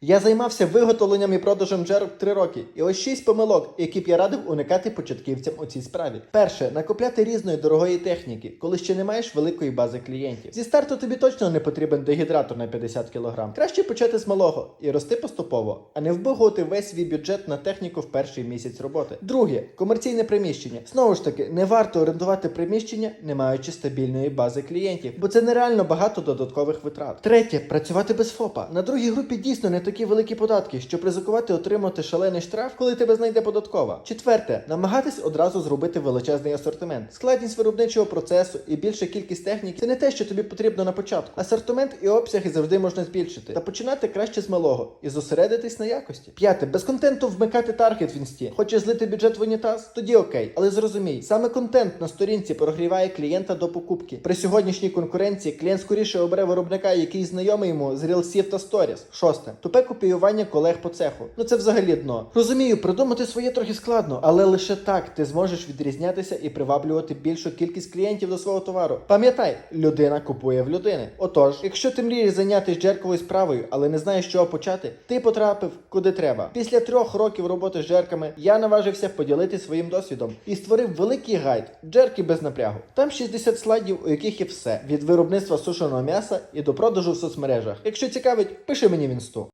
Я займався виготовленням і продажем джерок 3 роки, і ось 6 помилок, які б я радив уникати початківцям у цій справі. Перше, накопляти різної дорогої техніки, коли ще не маєш великої бази клієнтів. Зі старту тобі точно не потрібен дегідратор на 50 кг. Краще почати з малого і рости поступово, а не вбагати весь свій бюджет на техніку в перший місяць роботи. Друге, комерційне приміщення. Знову ж таки, не варто орендувати приміщення, не маючи стабільної бази клієнтів, бо це нереально багато додаткових витрат. Третє, працювати без ФОПа. На другій групі дійсно не такі великі податки, щоб ризикувати отримати шалений штраф, коли тебе знайде податкова. Четверте, намагатись одразу зробити величезний асортимент. Складність виробничого процесу і більша кількість техніки це не те, що тобі потрібно на початку. Асортимент і обсяги завжди можна збільшити. Та починати краще з малого і зосередитись на якості. П'яте, без контенту вмикати таргет в інсті. Хочеш злити бюджет в унітаз? Тоді окей. Але зрозумій, саме контент на сторінці прогріває клієнта до покупки. При сьогоднішній конкуренції клієнт скоріше обере виробника, який знайомий йому з рілсів та сторіс. Шосте. Тупе копіювання колег по цеху. Ну це взагалі дно. Розумію, придумати своє трохи складно, але лише так ти зможеш відрізнятися і приваблювати більшу кількість клієнтів до свого товару. Пам'ятай, людина купує в людини. Отож, якщо ти мрієш зайнятися джерковою справою, але не знаєш, чого почати, ти потрапив куди треба. Після трьох років роботи з джерками я наважився поділитися своїм досвідом і створив великий гайд джерки без напрягу. Там 60 слайдів, у яких є все від виробництва сушеного м'яса і до продажу в соцмережах. Якщо цікавить, пиши мені в інсту.